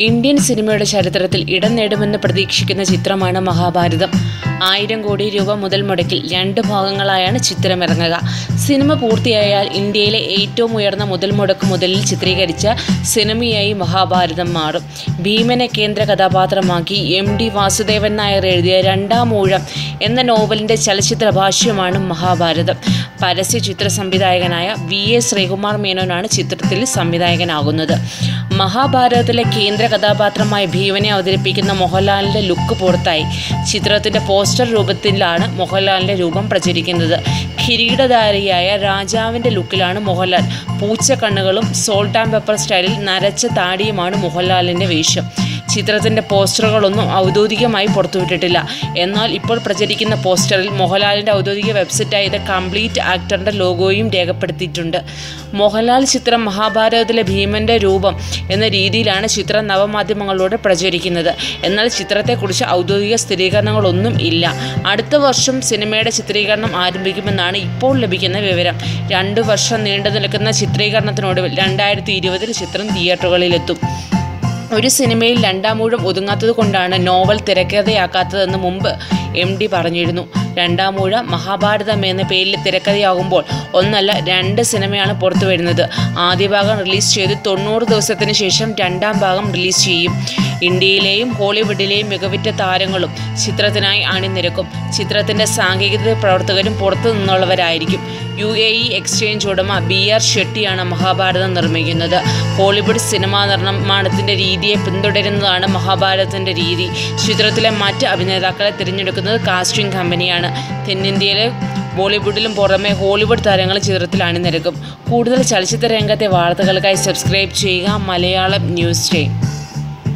Indian സിനിമയുടെ ചരിത്രത്തിൽ ഇടം നേടുമെന്ന് പ്രതീക്ഷിക്കുന്ന ചിത്രമാണ് മഹാഭാരതം. ആയിരം കോടി രൂപ മുതൽ മുടക്കിൽ രണ്ട് ഭാഗങ്ങളായാണ് ചിത്രം ഇറങ്ങുക സിനിമ പൂർത്തിയായാൽ ഇന്ത്യയിലെ ഏറ്റവും ഉയർന്ന മുതൽ മുടക്ക് മുതലിൽ ചിത്രീകരിച്ച സിനിമയായി മഹാഭാരതം മാറും. ഭീമനെ കേന്ദ്ര കഥാപാത്രമാക്കി എം ഡി വാസുദേവൻ നായർ എഴുതിയ രണ്ടാം ഊഴം എന്ന നോവലിന്റെ ചലച്ചിത്ര ഭാഷ്യമാണ് മഹാഭാരതം. പരസ്യ ചിത്ര സംവിധായകനായ വി എ ശ്രീകുമാർ മേനോനാണ് ചിത്രത്തിൽ സംവിധായകനാകുന്നത്. മഹാഭാരതത്തിലെ കേന്ദ്ര കഥാപാത്രമായ ഭീമനെ അവതരിപ്പിക്കുന്ന മോഹൻലാലിന്റെ ലുക്ക് പുറത്തായി. ചിത്രത്തിന്റെ പോസ്റ്റർ രൂപത്തിലാണ് മോഹൻലാലിന്റെ രൂപം പ്രചരിക്കുന്നത്. കിരീടധാരിയായ രാജാവിന്റെ ലുക്കിലാണ് മോഹൻലാൽ. പൂച്ച കണ്ണുകളും സോൾട്ട് ആൻഡ് പെപ്പർ സ്റ്റൈലിൽ നരച്ച താടിയുമാണ് മോഹൻലാലിന്റെ വേഷം. ചിത്രത്തിന്റെ പോസ്റ്ററുകളൊന്നും ഔദ്യോഗികമായി പുറത്തുവിട്ടിട്ടില്ല. എന്നാൽ ഇപ്പോൾ പ്രചരിക്കുന്ന പോസ്റ്ററിൽ മോഹൻലാലിന്റെ ഔദ്യോഗിക വെബ്സൈറ്റായ ദ കംപ്ലീറ്റ് ആക്ടറിന്റെ ലോഗോയും രേഖപ്പെടുത്തിയിട്ടുണ്ട്. മോഹൻലാൽ ചിത്രം മഹാഭാരതത്തിലെ ഭീമന്റെ രൂപം എന്ന രീതിയിലാണ് ചിത്രം നവമാധ്യമങ്ങളിലൂടെ പ്രചരിക്കുന്നത്. എന്നാൽ ചിത്രത്തെക്കുറിച്ച് ഔദ്യോഗിക സ്ഥിരീകരണങ്ങളൊന്നും ഇല്ല. അടുത്ത വർഷം സിനിമയുടെ ചിത്രീകരണം ആരംഭിക്കുമെന്നാണ് ഇപ്പോൾ ലഭിക്കുന്ന വിവരം. രണ്ടു വർഷം നീണ്ടു നിൽക്കുന്ന ചിത്രീകരണത്തിനൊടുവിൽ രണ്ടായിരത്തി ഇരുപതിൽ ചിത്രം തിയേറ്ററുകളിലെത്തും. ഒരു സിനിമയിൽ രണ്ടാം ഊഴം ഒതുങ്ങാത്തത് കൊണ്ടാണ് നോവൽ തിരക്കഥയാക്കാത്തതെന്ന് മുമ്പ് എം ഡി പറഞ്ഞിരുന്നു. രണ്ടാം ഊഴം മഹാഭാരതം എന്ന പേരിൽ തിരക്കഥയാകുമ്പോൾ ഒന്നല്ല രണ്ട് സിനിമയാണ് പുറത്തു വരുന്നത് ആദ്യ ഭാഗം റിലീസ് ചെയ്ത് തൊണ്ണൂറ് ദിവസത്തിന് ശേഷം രണ്ടാം ഭാഗം റിലീസ് ചെയ്യും. ഇന്ത്യയിലെയും ഹോളിവുഡിലെയും മികവുറ്റ താരങ്ങളും ചിത്രത്തിനായി അണിനിരക്കും. ചിത്രത്തിന്റെ സാങ്കേതിക പ്രവർത്തകരും പുറത്തു നിന്നുള്ളവരായിരിക്കും. യു എ ഇ എക്സ്ചേഞ്ച് ഉടമ ബി ആർ ഷെട്ടിയാണ് മഹാഭാരതം നിർമ്മിക്കുന്നത്. ഹോളിവുഡ് സിനിമാ നിർമ്മാണത്തിന്റെ രീതിയെ പിന്തുടരുന്നതാണ് മഹാഭാരതത്തിന്റെ രീതി. ചിത്രത്തിലെ മറ്റ് അഭിനേതാക്കളെ തിരഞ്ഞെടുക്കുന്നത് കാസ്റ്റിംഗ് കമ്പനിയാണ്. തെന്നിന്ത്യയിലെ ബോളിവുഡിലും പുറമെ ഹോളിവുഡ് താരങ്ങൾ ചിത്രത്തിൽ അണിനിരക്കും. കൂടുതൽ ചലച്ചിത്ര രംഗത്തെ വാർത്തകൾക്കായി സബ്സ്ക്രൈബ് ചെയ്യുക മലയാളം ന്യൂസ് ടൈം.